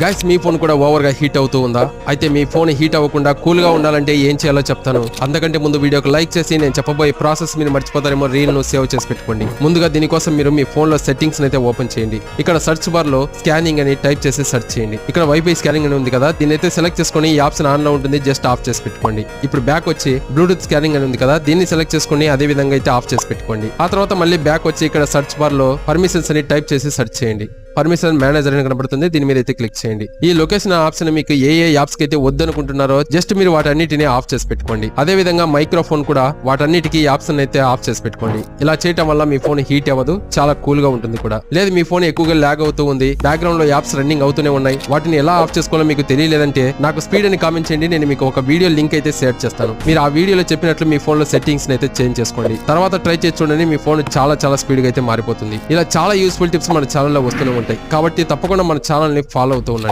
Guys మీ phone కూడా ఓవర్గా heat అవుతూ ఉందా? అయితే మీ ఫోన్ హీట్ అవ్వకుండా కూల్గా ఉండాలంటే ఏం చేయాలో చెప్తాను. అంతకంటే ముందు వీడియోకి లైక్ చేసి నేను చెప్పబోయే ప్రాసెస్ మీరు మర్చిపోతారేమో రీల్ను సేవ్ చేసి పెట్టుకోండి. ముందుగా దీనికోసం మీరు మీ ఫోన్లో సెట్టింగ్స్ అయితే ఓపెన్ చేయండి. ఇక్కడ సెర్చ్ బార్లో స్కానింగ్ అని టైప్ చేసి సెర్చ్ చేయండి. ఇక్కడ వైఫై స్కానింగ్ అని ఉంది కదా దీన్ని అయితే సెలెక్ట్ చేసుకొని ఈ ఆప్షన్ ఆన్లో ఉంటుంది జస్ట్ ఆఫ్ చేసి పెట్టుకోండి. ఇప్పుడు బ్యాక్ వచ్చి బ్లూటూత్ స్కానింగ్ అని ఉంది కదా దీన్ని సెలెక్ట్ చేసుకొని అదే విధంగా అయితే ఆఫ్ చేసి పెట్టుకోండి. ఆ తర్వాత మళ్ళీ బ్యాక్ వచ్చి ఇక్కడ సర్చ్ బార్లో పర్మిషన్స్ అని టైప్ చేసి సెర్చ్ చేయండి. పర్మిషన్ మేనేజర్ అని కనబడుతుంది. దీని మీద అయితే క్లిక్ చేయండి. ఈ లొకేషన్ ఆప్షన్ మీకు ఏ ఏ యాప్స్కి అయితే వద్దనుకుంటున్నారో జస్ట్ మీరు వాటన్నిటిని ఆఫ్ చేసి పెట్టుకోండి. అదే విధంగా మైక్రోఫోన్ కూడా వాటన్నిటికీ ఆప్షన్ అయితే ఆఫ్ చేసి పెట్టుకోండి. ఇలా చేయటం వల్ల మీ ఫోన్ హీట్ అవ్వదు చాలా కూల్గా ఉంటుంది కూడా. లేదు మీ ఫోన్ ఎక్కువగా లాగ్ అవుతూ ఉంది. బ్యాక్గ్రౌండ్లో యాప్స్ రన్నింగ్ అవుతూనే ఉన్నాయి. వాటిని ఎలా ఆఫ్ చేసుకోవాలో మీకు తెలియలేదంటే నాకు స్పీడ్ అని కామెంట్ చేయండి. నేను మీకు ఒక వీడియో లింక్ అయితే షేర్ చేస్తాను. మీరు ఆ వీడియోలో చెప్పినట్లు మీ ఫోన్లో సెట్టింగ్స్ అయితే చేంజ్ చేసుకోండి. తర్వాత ట్రై చేసి చూడండి. మీ ఫోన్ చాలా చాలా స్పీడ్గా అయితే మారిపోతుంది. ఇలా చాలా యూస్ఫుల్ టిప్స్ మన ఛానల్లో వస్తూనే ఉంటాయి. కాబట్టి తప్పకుండా మన ఛానల్ని ఫాలో అవుతూ ఉండండి.